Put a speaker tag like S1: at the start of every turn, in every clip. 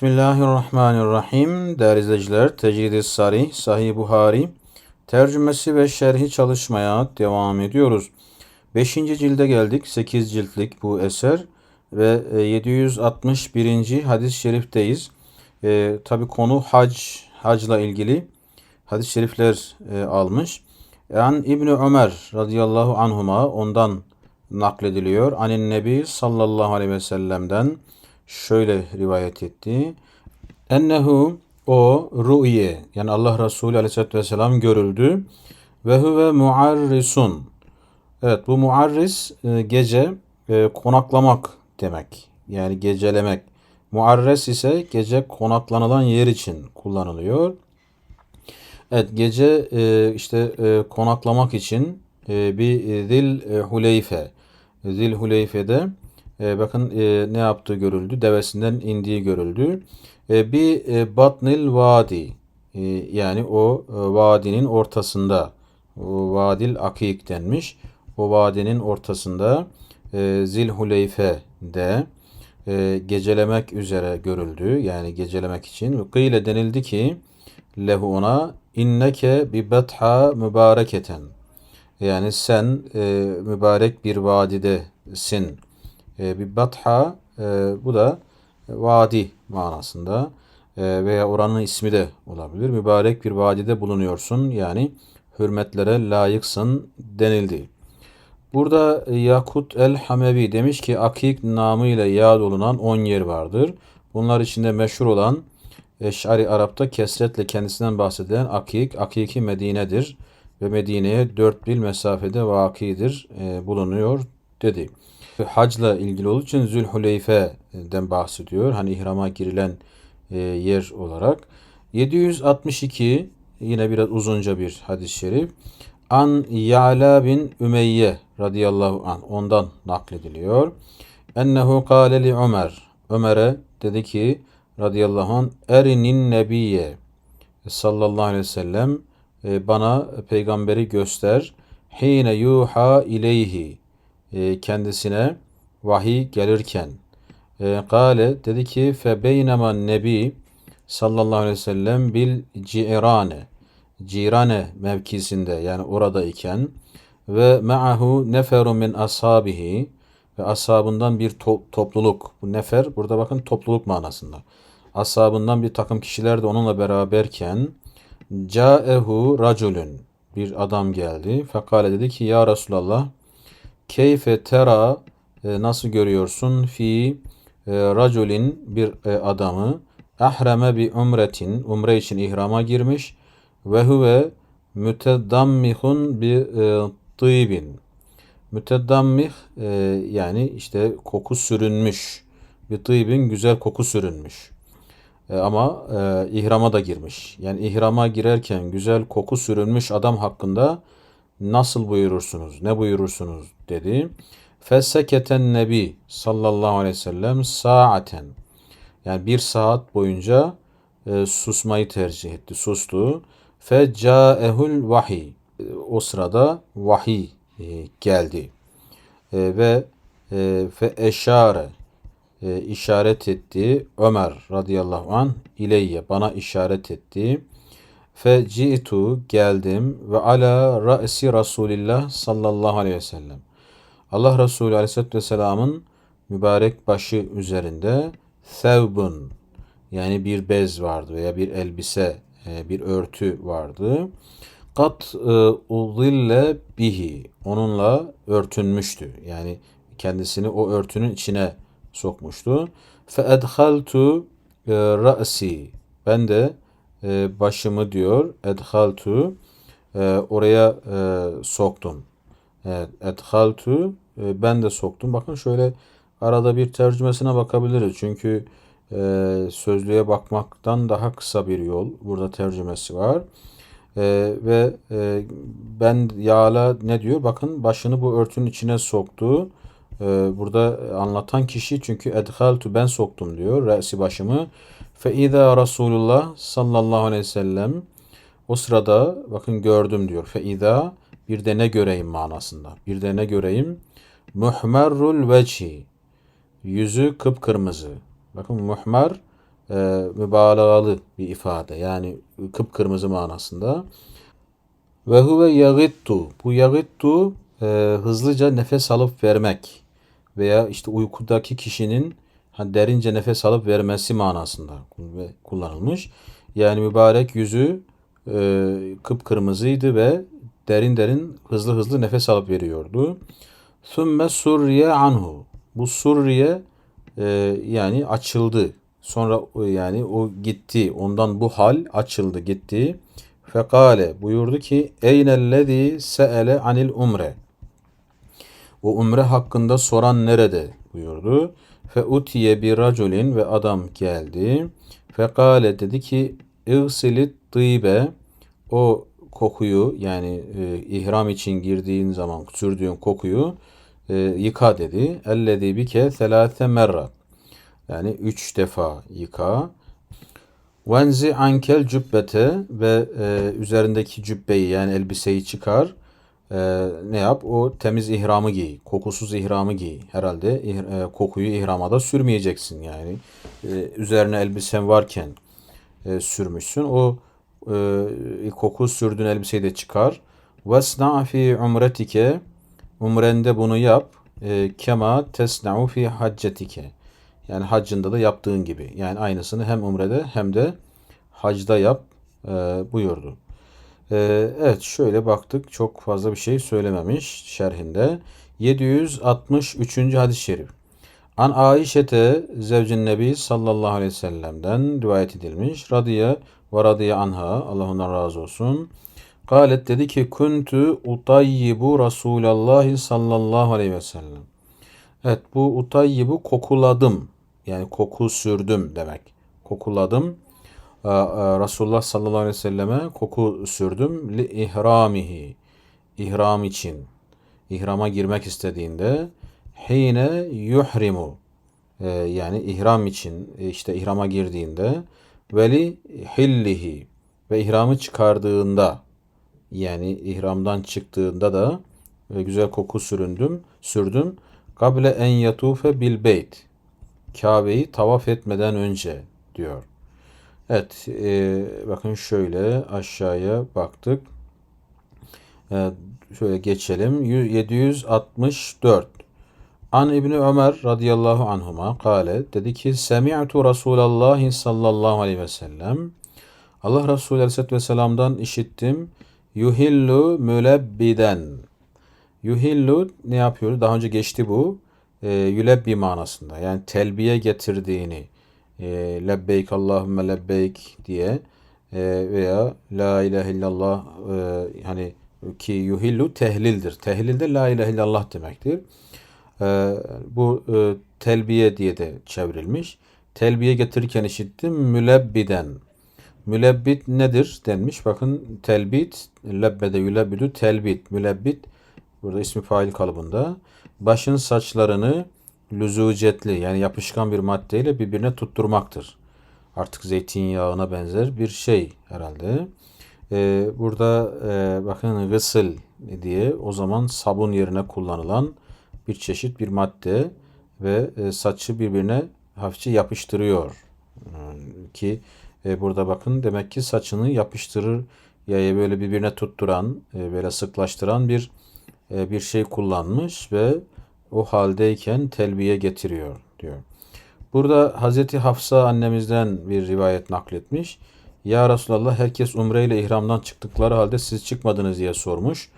S1: Bismillahirrahmanirrahim. Değerli izleyiciler, Tecrid-i Sarih, Sahih Buhari, tercümesi ve şerhi çalışmaya devam ediyoruz. 5. cilde geldik. 8 ciltlik bu eser ve e, 761. hadis-i şerifteyiz. E, Tabi konu hac, hacla ilgili hadis-i şerifler e, almış. An İbni Ömer radıyallahu anhuma ondan naklediliyor. Anin Nebi sallallahu aleyhi ve sellem'den şöyle rivayet etti. Ennehu o ru'ye yani Allah Resulü aleyhissalatü vesselam görüldü. Ve huve muarrisun. Evet bu muarris e, gece e, konaklamak demek. Yani gecelemek. Muarres ise gece konaklanılan yer için kullanılıyor. Evet gece e, işte konaklamak için bir Zil Huleyfe. Zil Huleyfe'de e, bakın e, ne yaptığı görüldü. Devesinden indiği görüldü. E, bir e, Batnil Vadi e, yani o e, vadinin ortasında o Vadil Akik denmiş. O vadinin ortasında e, Zilhuleyfe'de e, gecelemek üzere görüldü. Yani gecelemek için. Kıyle denildi ki lehu ona inneke bi betha mübareketen. Yani sen e, mübarek bir vadidesin e, bir batha e, bu da vadi manasında e, veya oranın ismi de olabilir. Mübarek bir vadide bulunuyorsun yani hürmetlere layıksın denildi. Burada Yakut el-Hamevi demiş ki Akik namıyla yad olunan 10 yer vardır. Bunlar içinde meşhur olan Eş'ari Arap'ta kesretle kendisinden bahsedilen Akik, Akiki Medine'dir ve Medine'ye 4 bil mesafede vakidir, e, bulunuyor dedi hacla ilgili olduğu için Zülhuleyfe'den bahsediyor. Hani ihrama girilen e, yer olarak. 762 yine biraz uzunca bir hadis-i şerif. An Ya'la bin Ümeyye radıyallahu an ondan naklediliyor. Ennehu kâle li Ömer. Ömer'e dedi ki radıyallahu an erinin nebiye sallallahu aleyhi ve sellem e, bana peygamberi göster. Hine yuha ileyhi kendisine vahiy gelirken e, kale dedi ki fe beynema nebi sallallahu aleyhi ve sellem bil cirane cirane mevkisinde yani orada iken ve ma'ahu neferu min ashabihi ve ashabından bir to- topluluk. Bu nefer burada bakın topluluk manasında. Ashabından bir takım kişiler de onunla beraberken caehu raculun bir adam geldi. Fekale dedi ki ya Resulallah Keyfe tera e, nasıl görüyorsun? Fi e, raculin bir e, adamı. Ahreme bi umretin umre için ihrama girmiş. Ve huve mütedammihun bi e, tibin. Mütedammih e, yani işte koku sürünmüş. Bir tibin güzel koku sürünmüş. E, ama e, ihrama da girmiş. Yani ihrama girerken güzel koku sürünmüş adam hakkında nasıl buyurursunuz, ne buyurursunuz dedi. Fesseketen nebi sallallahu aleyhi ve sellem saaten. Yani bir saat boyunca e, susmayı tercih etti, sustu. Feccaehul vahiy. O sırada vahiy e, geldi. E, ve e, fe eşare e, işaret etti. Ömer radıyallahu an ileyye bana işaret etti. Fe ci'tu geldim ve ala ra'si Resulillah sallallahu aleyhi ve sellem. Allah Resulü aleyhissalatü vesselamın mübarek başı üzerinde thevbun yani bir bez vardı veya bir elbise, e, bir örtü vardı. Kat e, uzille bihi onunla örtünmüştü. Yani kendisini o örtünün içine sokmuştu. Fe edhaltu e, ra'si ben de e, başımı diyor edhaltu e, oraya e, soktum. Evet, edhaltu e, ben de soktum. Bakın şöyle arada bir tercümesine bakabiliriz. Çünkü e, sözlüğe bakmaktan daha kısa bir yol. Burada tercümesi var. E, ve e, ben yağla ne diyor? Bakın başını bu örtünün içine soktu. E, burada anlatan kişi çünkü edhaltu ben soktum diyor. Re'si başımı. Fe izâ Resulullah sallallahu aleyhi ve sellem o sırada bakın gördüm diyor. Fe izâ bir de ne göreyim manasında. Bir de ne göreyim? Muhmerrul veci yüzü kıpkırmızı. Bakın muhmer e, mübalağalı bir ifade. Yani kıpkırmızı manasında. Ve huve yagittu. Bu yagittu e, hızlıca nefes alıp vermek veya işte uykudaki kişinin derince nefes alıp vermesi manasında kullanılmış. Yani mübarek yüzü e, kıpkırmızıydı ve derin derin hızlı hızlı nefes alıp veriyordu. Sümme surriye anhu. Bu surriye e, yani açıldı. Sonra e, yani o gitti. Ondan bu hal açıldı gitti. Fekale buyurdu ki Eynellezî se'ele anil umre. O umre hakkında soran nerede buyurdu. Fe utiye bir raculin ve adam geldi. Fekale dedi ki İgsilit tıybe o kokuyu yani e, ihram için girdiğin zaman sürdüğün kokuyu e, yıka dedi. Ellezî bike selâse merrat. Yani üç defa yıka. Venzi ankel cübbete ve e, üzerindeki cübbeyi yani elbiseyi çıkar. E, ne yap? O temiz ihramı giy. Kokusuz ihramı giy. Herhalde e, kokuyu ihramada sürmeyeceksin yani. E, üzerine elbisen varken e, sürmüşsün. O e, koku sürdüğün elbiseyi de çıkar. Vesna fi umretike umrende bunu yap. E, kema tesna'u fi haccetike. Yani haccında da yaptığın gibi. Yani aynısını hem umrede hem de hacda yap e, buyurdu. E, evet şöyle baktık. Çok fazla bir şey söylememiş şerhinde. 763. hadis-i şerif. An Aişete zevcin Nebi sallallahu aleyhi ve sellem'den rivayet edilmiş. Radiye ve radiye anha. Allah ondan razı olsun. Galet dedi ki kuntu utayyibu Resulallah sallallahu aleyhi ve sellem. Evet bu utayyibu kokuladım. Yani koku sürdüm demek. Kokuladım. Resulullah sallallahu aleyhi ve selleme koku sürdüm. Li ihramihi. İhram için. İhrama girmek istediğinde hine yuhrimu. Ee, yani ihram için işte ihrama girdiğinde veli hillihi ve ihramı çıkardığında yani ihramdan çıktığında da e, güzel koku süründüm, sürdüm. Kable en yatufe bil beyt. Kabe'yi tavaf etmeden önce diyor. Evet, e, bakın şöyle aşağıya baktık. E, şöyle geçelim. 764. An İbni Ömer radıyallahu anhuma kale dedi ki Semi'tu Resulallah sallallahu aleyhi ve sellem Allah Resulü aleyhisselatü vesselam'dan işittim. Yuhillu mülebbiden. Yuhillu ne yapıyor? Daha önce geçti bu e, yülebbi manasında yani telbiye getirdiğini e, lebbeyk Allahümme lebbeyk diye e, veya la ilahe illallah e, hani ki yuhillu tehlildir. Tehlil de la ilahe illallah demektir. E, bu e, telbiye diye de çevrilmiş. Telbiye getirirken işittim mülebbiden. Mülebbit nedir denmiş. Bakın telbit, lebbede yülebbidu telbit, mülebbit burada ismi fail kalıbında başın saçlarını lüzucetli yani yapışkan bir maddeyle birbirine tutturmaktır. Artık zeytinyağına benzer bir şey herhalde. Ee, burada e, bakın gısıl diye o zaman sabun yerine kullanılan bir çeşit bir madde ve e, saçı birbirine hafifçe yapıştırıyor. Hmm, ki e, burada bakın demek ki saçını yapıştırır ya böyle birbirine tutturan, e, böyle sıklaştıran bir e, bir şey kullanmış ve o haldeyken telbiye getiriyor diyor. Burada Hazreti Hafsa annemizden bir rivayet nakletmiş. Ya Resulallah herkes umre ile ihramdan çıktıkları halde siz çıkmadınız diye sormuş.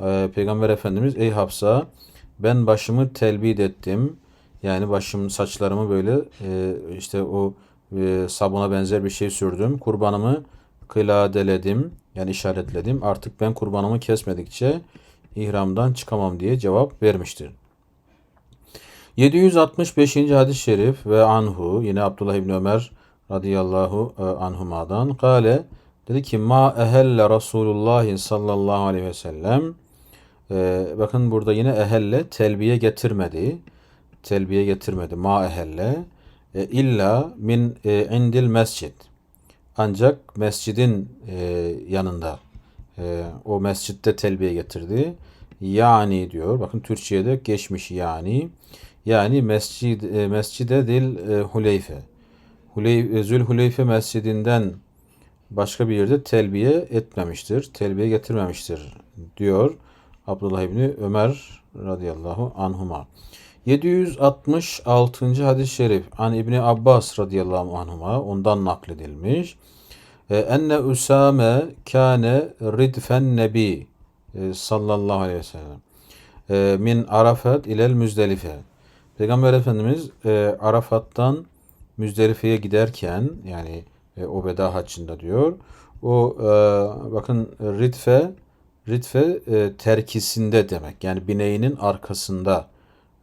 S1: Ee, Peygamber Efendimiz ey Hafsa ben başımı telbid ettim. Yani başım saçlarımı böyle e, işte o e, sabuna benzer bir şey sürdüm. Kurbanımı kıladeledim yani işaretledim. Artık ben kurbanımı kesmedikçe ihramdan çıkamam diye cevap vermiştir. 765. hadis-i şerif ve anhu yine Abdullah İbni Ömer radıyallahu e, anhuma'dan kale dedi ki ma ehelle Resulullah sallallahu aleyhi ve sellem ee, bakın burada yine ehelle telbiye getirmedi. Telbiye getirmedi. Ma ehelle e, illa min e, indil mescid. Ancak mescidin e, yanında e, o mescitte telbiye getirdi. Yani diyor. Bakın Türkçe'de geçmiş yani. Yani mescid, e, mescide dil e, Huleyfe. Huley, Zülhuleyfe Mescidinden başka bir yerde telbiye etmemiştir. Telbiye getirmemiştir diyor Abdullah İbni Ömer radıyallahu anhuma. 766. hadis-i şerif an İbni Abbas radıyallahu anhuma ondan nakledilmiş. E, enne Usame kâne ridfen nebi e, sallallahu aleyhi ve sellem e, min Arafat ilel Müzdelife. Peygamber Efendimiz e, Arafat'tan Müzdelife'ye giderken yani e, o veda haccında diyor. O e, bakın ritfe ritfe e, terkisinde demek. Yani bineğinin arkasında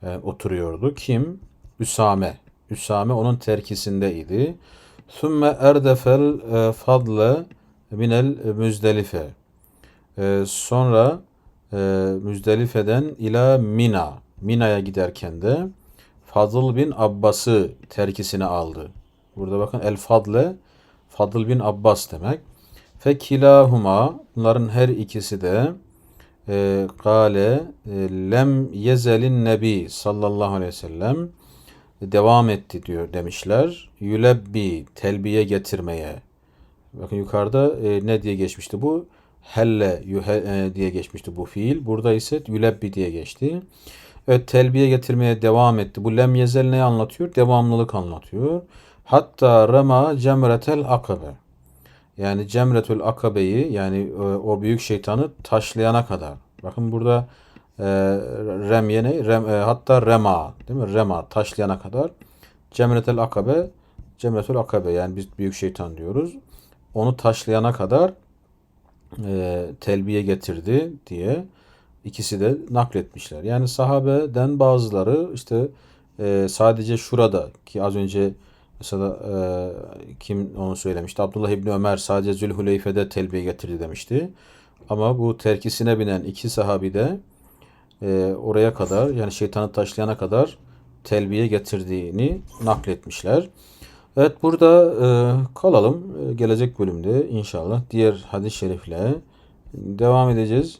S1: e, oturuyordu. Kim? Üsame. Üsame onun terkisindeydi. Sümme erdefel e, fadle minel müzdelife. E, sonra e, Müzdelife'den ila Mina. Mina'ya giderken de Fadıl bin Abbas'ı terkisine aldı. Burada bakın El Fadle Fadıl bin Abbas demek. Fekilahuma bunların her ikisi de e, kale e, lem yezelin nebi sallallahu aleyhi ve sellem devam etti diyor demişler. Yülebbi telbiye getirmeye. Bakın yukarıda e, ne diye geçmişti bu? Helle yuhe, e, diye geçmişti bu fiil. Burada ise yülebbi diye geçti. Evet telbiye getirmeye devam etti. Bu lem yezel neyi anlatıyor? Devamlılık anlatıyor. Hatta rema cemretel akabe. Yani cemretül akabeyi yani e, o büyük şeytanı taşlayana kadar. Bakın burada e, remye ne? Rem, e, hatta rema değil mi? Rema taşlayana kadar. Cemretel akabe Cemretül akabe yani biz büyük şeytan diyoruz. Onu taşlayana kadar e, telbiye getirdi diye ikisi de nakletmişler. Yani sahabeden bazıları işte e, sadece şurada ki az önce mesela e, kim onu söylemişti? Abdullah İbni Ömer sadece Zülhuleyfe'de telbiye getirdi demişti. Ama bu terkisine binen iki sahabi de e, oraya kadar yani şeytanı taşlayana kadar telbiye getirdiğini nakletmişler. Evet burada e, kalalım. E, gelecek bölümde inşallah diğer hadis-i şerifle devam edeceğiz.